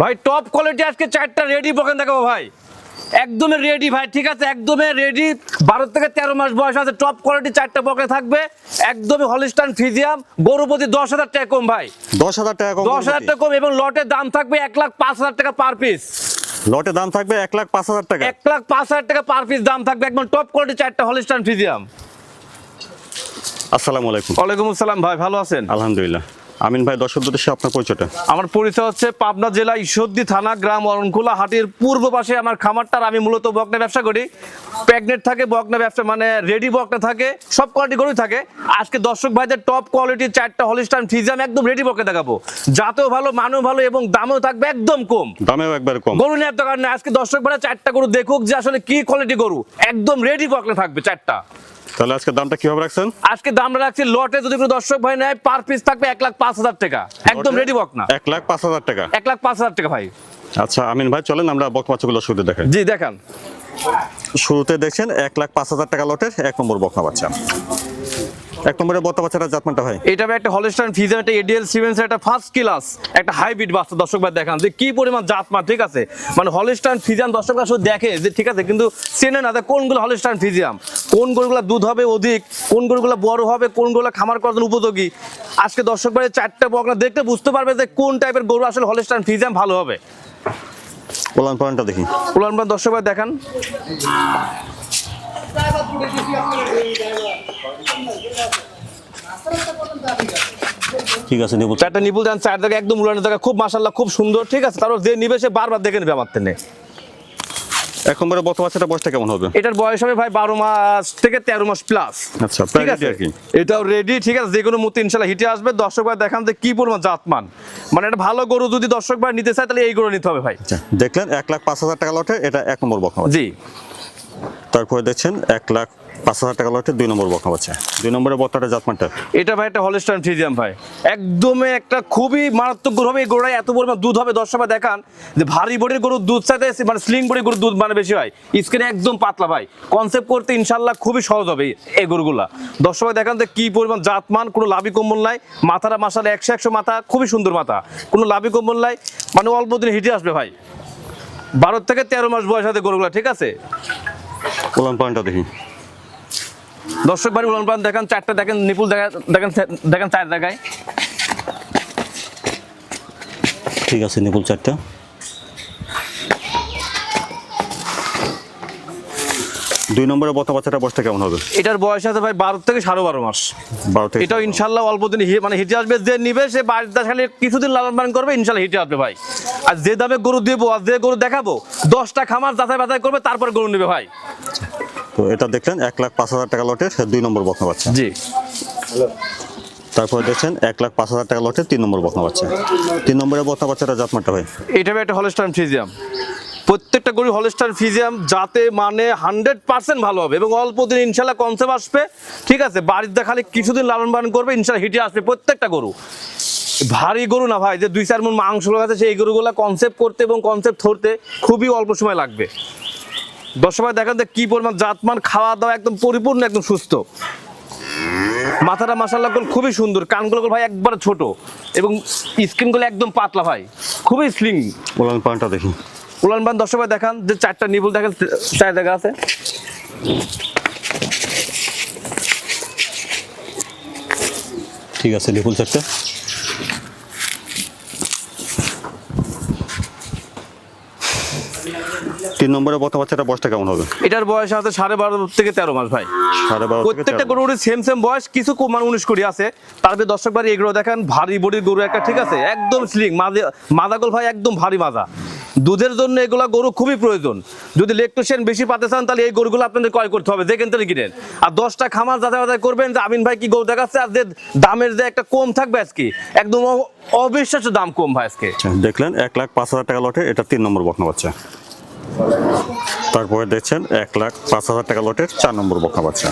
ভাই top quality আজকে চারটা রেডি বকেন দেখাবো ভাই। একদমই রেডি ভাই ঠিক আছে? একদমই রেডি বারো থেকে তেরো মাস বয়স আছে টপ কোয়ালিটি চারটা বকে থাকবে। একদমই হলিস্টান ফিজিয়াম গরুপতি দশ হাজার টাকা কম ভাই। দশ হাজার টাকা কম দশ হাজার টাকা কম এবং লটের দাম থাকবে এক লাখ পাঁচ হাজার টাকা পার পিস লটে দাম থাকবে এক লাখ পাঁচ হাজার টাকা। এক লাখ পাঁচ হাজার টাকা পার পিস দাম থাকবে একদম টপ কোয়ালিটি চারটা হলিস্টান ফিজিয়াম আসসালামু আলাইকুম। ওয়ালাইকুম আসসালাম ভাই ভালো আছেন? আলহামদুলিল্লাহ। আমিন ভাই দর্শক উদ্দেশ্যে আপনার পরিচয়টা। আমার পরিচয় হচ্ছে পাবনা জেলা ঈশ্বরদী থানা গ্রাম অরণকুলা হাটির পূর্ব পাশে আমার খামারটার। আমি মূলত বকনা ব্যবসা করি। প্রেগনেন্ট থাকে বকনা ব্যবসা মানে রেডি বকনা থাকে সব কোয়ালিটি গরুই থাকে। আজকে দর্শক ভাইদের টপ কোয়ালিটির চারটা হলিস্টান ফিজাম একদম রেডি বকনা দেখাবো। জাতেও ভালো মানও ভালো এবং দামেও থাকবে একদম কম। দামেও একবার কম। গরু নেওয়ার দরকার নেই। আজকে দর্শক ভাইরা চারটা গরু দেখুক যে আসলে কি কোয়ালিটি গরু। একদম রেডি বকনা থাকবে চারটা। তাহলে আজকে দামটা কীভাবে রাখছেন? আজকে দাম রাখছি লটে যদি কোনো দর্শক ভাই নেয় পার পিস থাকবে এক লাখ পাঁচ হাজার টাকা। একদম রেডি বকনা এক লাখ পাঁচ হাজার টাকা। এক লাখ পাঁচ হাজার টাকা ভাই। আচ্ছা আমিন ভাই চলেন আমরা বক বাচ্চাগুলো শুরুতে দেখাই। জি দেখান। শুরুতে দেখছেন এক লাখ পাঁচ হাজার টাকা লটের এক নম্বর বকনা বাচ্চা। এক নম্বরের বত্তা বাচ্চাটা জাতমানটা হয়। এটা একটা হলিস্টাইন ফিজান একটা এডিএল সিমেন্স একটা ফার্স্ট ক্লাস একটা হাইব্রিড বাচ্চা। দর্শক ভাই দেখান যে কি পরিমাণ জাতমা ঠিক আছে? মানে হলিস্টাইন ফিজান দর্শক ভাই শুধু দেখে যে ঠিক আছে কিন্তু চেনে না যে কোনগুলো হলিস্টাইন ফিজিয়াম কোন গরুগুলো দুধ হবে অধিক কোন গরুগুলো বড় হবে কোন গরুগুলো খামার করার জন্য উপযোগী। আজকে দর্শক ভাই চারটা বকনা দেখতে বুঝতে পারবে যে কোন টাইপের গরু আসলে হলিস্টাইন ফিজিয়াম ভালো হবে। পোলান পয়েন্টটা দেখি। পালান দর্শক ভাই দেখান। ঠিক আছে নেব চারটা নিপুল দেন চার একদম জায়গা। খুব মাসাল্লাহ খুব সুন্দর ঠিক আছে? তারপর যে নিবে সে বারবার দেখে নেবে আমার থেকে। নম্বরের বত্তা বাচ্চাটা বয়সটা কেমন হবে? এটার বয়স হবে ভাই বারো মাস থেকে তেরো মাস প্লাস আচ্ছা ঠিক আছে? এটাও রেডি ঠিক আছে? যে কোনো মুহূর্তে ইনশাল্লাহ হিটে আসবে। দর্শক ভাই দেখান যে কি পরিমাণ জাতমান। মানে একটা ভালো গরু যদি দর্শক ভাই নিতে চায় তাহলে এই গরু নিতে হবে ভাই। আচ্ছা দেখলেন এক লাখ পাঁচ হাজার টাকা লটে এটা এক নম্বর বকনা জি। তারপরে দেখছেন এক লাখ পাঁচ হাজার টাকা লটে দুই নম্বর বকনা বাচ্চা দুই নম্বরের বত্তাটা জাতমানটা এটা ভাই একটা হলিস্টাইন ফ্রিজিয়াম ভাই। একদমই একটা খুবই মারাত্মক গরু হবে। এই গরুটায় এত পরিমাণ দুধ হবে। দশ ভাই দেখান যে ভারী বডির গরুর দুধ চাইতে মানে স্লিং বডির গরুর দুধ মানে বেশি হয় স্কিনে একদম পাতলা ভাই। কনসেপ্ট করতে ইনশাল্লাহ খুবই সহজ হবে এই গরুগুলা। দশ ভাই দেখান যে কি পরিমাণ জাতমান, কোনো লাভি কম্বল নাই। মাথাটা মাসালে একশো একশো মাথা, খুবই সুন্দর মাথা। কোনো লাভি কম্বল নাই। মানে অল্প দিনে হিটে আসবে ভাই। বারো থেকে তেরো মাস বয়স আছে গরুগুলা, ঠিক আছে? পোলান পয়েন্টটা দেখি। দর্শক ভাই উলান পালান দেখান চারটা দেখেন নিপুল দেখা দেখেন দেখেন চার জায়গায়। ঠিক আছে নিপুল চারটা। দুই নম্বরের বত্তা বাচ্চাটা বয়সটা কেমন হবে? এটার বয়স আছে ভাই বারো থেকে সাড়ে বারো মাস। বারো থেকে এটাও ইনশাল্লাহ অল্প দিন মানে হিটে আসবে যে নিবে সে বাড়িতে খালি কিছুদিন লালন পালন করবে ইনশাল্লাহ হিটে আসবে ভাই। আর যে দামে গরু দেবো আর যে গরু দেখাবো দশটা খামার যাচাই বাছাই করবে তারপর গরু নেবে ভাই। তো এটা দেখলেন এক লাখ পাঁচ হাজার টাকা লটের দুই নম্বর বকনা বাচ্চা জি। তারপরে দেখছেন এক লাখ পাঁচ হাজার টাকা লটের তিন নম্বর বকনা বাচ্চা তিন নম্বরের বকনা বাচ্চাটা জাতমানটা ভাই। এটা ভাই একটা হলস্টার ফিজিয়াম প্রত্যেকটা গরু হলস্টার ফিজিয়াম যাতে মানে হান্ড্রেড পার্সেন্ট ভালো হবে এবং অল্প দিন ইনশাল্লাহ কনসেপ্ট আসবে। ঠিক আছে বাড়িতে খালি কিছুদিন লালন পালন করবে ইনশাল্লাহ হিটে আসবে প্রত্যেকটা গরু। ভারী গরু না ভাই যে দুই চার মন মাংস আছে সেই গরুগুলো কনসেপ্ট করতে এবং কনসেপ্ট ধরতে খুবই অল্প সময় লাগবে। দর্শক দেখেন যে কি পরিমাণ জাতমান খাওয়া দাওয়া একদম পরিপূর্ণ একদম সুস্থ। মাথাটা মাসাল্লাহ খুবই সুন্দর কানগুলো ভাই একবারে ছোট এবং স্কিনগুলো একদম পাতলা ভাই খুবই স্লিং বললাম পয়েন্টটা দেখি। উলান পান দর্শক দেখান যে চারটা নিবল দেখেন চার জায়গা আছে। ঠিক আছে নিপুল চারটা। তিন নম্বরের বকনা বাচ্চাটা বয়সটা কেমন হবে? এটার বয়স আছে সাড়ে বারো থেকে তেরো মাস ভাই। সাড়ে বারো প্রত্যেকটা। গরুর সেম সেম বয়স কিছু মানে উনিশ কুড়ি আছে। তারপরে দর্শক ভাই এগুলো দেখেন ভারী বডির গরু একটা ঠিক আছে? একদম স্লিং মাঝে মাদাগোল ভাই একদম ভারী মাজা। দুধের জন্য এগুলা গরু খুবই প্রয়োজন। যদি লেকটোশিয়ান বেশি পাতে চান তাহলে এই গরুগুলো আপনাদের ক্রয় করতে হবে। যেখান থেকে কিনেন। আর দশটা খামার বাছাই করবেন যে আমিন ভাই কি গরু দেখাচ্ছে আর যে দামের যে একটা কম থাকবে আজকে একদম অবিশ্বাস্য দাম কম ভাই আজকে। আচ্ছা, দেখলেন এক লাখ পাঁচ হাজার টাকা লটে এটা তিন নম্বর বকনা বাচ্চা। তারপরে দেখছেন এক লাখ পাঁচ হাজার টাকা লটের চার নম্বর বকনা বাচ্চা।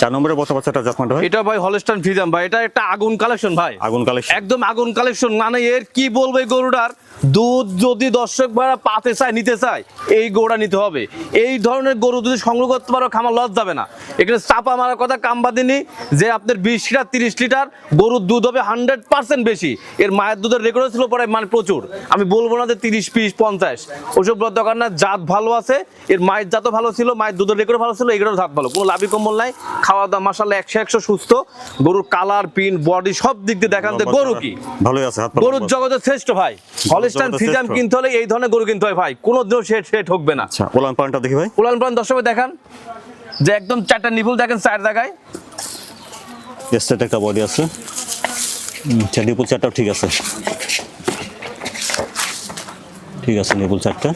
চার নম্বরের বকনা বাচ্চাটা জাতমানটা হয় এটা ভাই হলস্টান ফিজাম ভাই। এটা একটা আগুন কালেকশন ভাই। আগুন কালেকশন। একদম আগুন কালেকশন মানে এর কি বলবে গরুডার গরুটার? দুধ যদি দর্শক ভাড়া পাতে চায় নিতে চায় এই গরুটা নিতে হবে। এই ধরনের গরু যদি সংগ্রহ করতে পারো খামার লস যাবে না। এখানে চাপা মারার কথা কামবাদিনী যে আপনার বিশ লিটার তিরিশ লিটার গরুর দুধ হবে হান্ড্রেড পার্সেন্ট বেশি। এর মায়ের দুধের রেকর্ড ছিল পরে মানে প্রচুর। আমি বলব না যে তিরিশ পিস পঞ্চাশ। ওসব দরকার না জাত ভালো আছে এর মায়ের জাতও ভালো ছিল মায়ের দুধের রেকর্ড ভালো ছিল এগুলোর জাত ভালো। কোনো লাভি কম্বল নাই খাওয়া দাওয়া মাসাল্লাহ একশো একশো সুস্থ। গরুর কালার পিন বডি সব দিক দিয়ে দেখান গরু কি। ভালো আছে গরুর। জগতের শ্রেষ্ঠ ভাই। হলস্টাইন জগতের ফিজাম কিনতে হলে এই ধরনের গরু কিনতে হয় ভাই। কোনোদিনও সে সে ঠকবে না। আচ্ছা ওলান পালনটা দেখি ভাই। উলান প্রাণ দর্শকে দেখান। যে একদম চারটা নিপুল দেখেন চার জায়গায়। স্টেট একটা বডি আছে। আচ্ছা নিপুল চারটাও ঠিক আছে। ঠিক আছে নিপুল চারটা।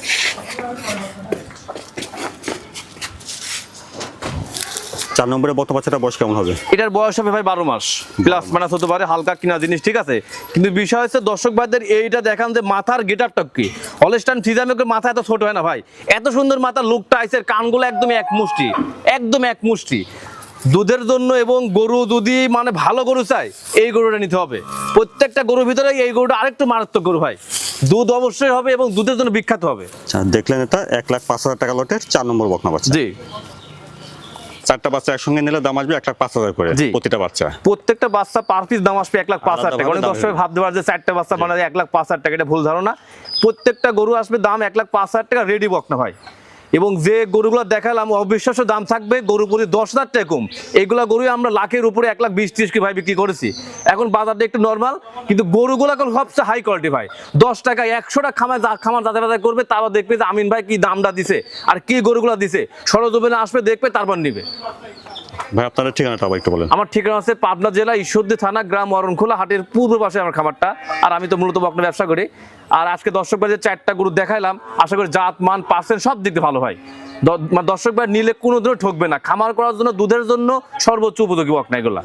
চার নম্বরে বর্তমান বাচ্চাটা বয়স কেমন হবে? এটার বয়স হবে ভাই বারো মাস। প্লাস মাইনাস হতে পারে হালকা কিনা জিনিস ঠিক আছে? কিন্তু বিষয় হচ্ছে দর্শক ভাইদের এইটা দেখান যে মাথার গেটারটা কি হলস্টাইন ফিজামের মাথা এত ছোট হয় না ভাই। এত সুন্দর মাথার লুকটা আইসের কানগুলো একদম এক মুষ্টি। একদম এক মুষ্টি। দুধের জন্য এবং গরু যদি মানে ভালো গরু চাই এই গরুটা নিতে হবে। প্রত্যেকটা গরুর ভিতরে এই গরুটা আরেকটু মারাত্মক গরু ভাই দুধ অবশ্যই হবে এবং দুধের জন্য বিখ্যাত হবে। আচ্ছা দেখলেন এটা এক লাখ পাঁচ হাজার টাকা লটের চার নম্বর বকনা বাচ্চা। জি। চারটা বাচ্চা একসঙ্গে নিলে দাম আসবে এক লাখ পাঁচ হাজার করে। প্রতিটা বাচ্চা। প্রত্যেকটা বাচ্চা পার পিস দাম আসবে এক লাখ পাঁচ হাজার টাকা। অনেক দর্শক ভাবতে পারে যে চারটা বাচ্চা মানে এক লাখ পাঁচ হাজার টাকা এটা ভুল ধারণা। প্রত্যেকটা গরু আসবে দাম এক লাখ পাঁচ হাজার টাকা রেডি বক না ভাই। এবং যে গরুগুলো দেখালাম, অবিশ্বাস্য দাম থাকবে গরু প্রতি দশ হাজার টাকা কম। গরু আমরা লাখের উপরে এক লাখ বিশ ত্রিশ কি ভাই বিক্রি করেছি। এখন বাজারটা একটু নর্মাল কিন্তু গরুগুলো এখন সবচেয়ে হাই কোয়ালিটি ভাই। দশ টাকা একশোটা খামার খামার যাতে বাজার করবে, তারপর দেখবে যে আমিন ভাই কি দামটা দিছে, আর কি গরুগুলো দিছে। সরজমিনে আসবে, দেখবে, তারপর নিবে। ভাই আপনার ঠিকানাটা আবার একটু বলেন। আমার ঠিকানা আছে পাবনা জেলা, ঈশ্বরদী থানা, গ্রাম অরণখোলা, হাটের পূর্ব পাশে আমার খামারটা। আর আমি তো মূলত বকনা ব্যবসা করি। আর আজকে দর্শক ভাই যে চারটা গরু দেখাইলাম। আশা করি জাত, মান, পার্সেন্ট সব দিক দিয়ে ভালো হয়। মানে দর্শক ভাই নিলে কোনো দিনও ঠকবে না। খামার করার জন্য, দুধের জন্য সর্বোচ্চ উপযোগী বকনা এগুলা।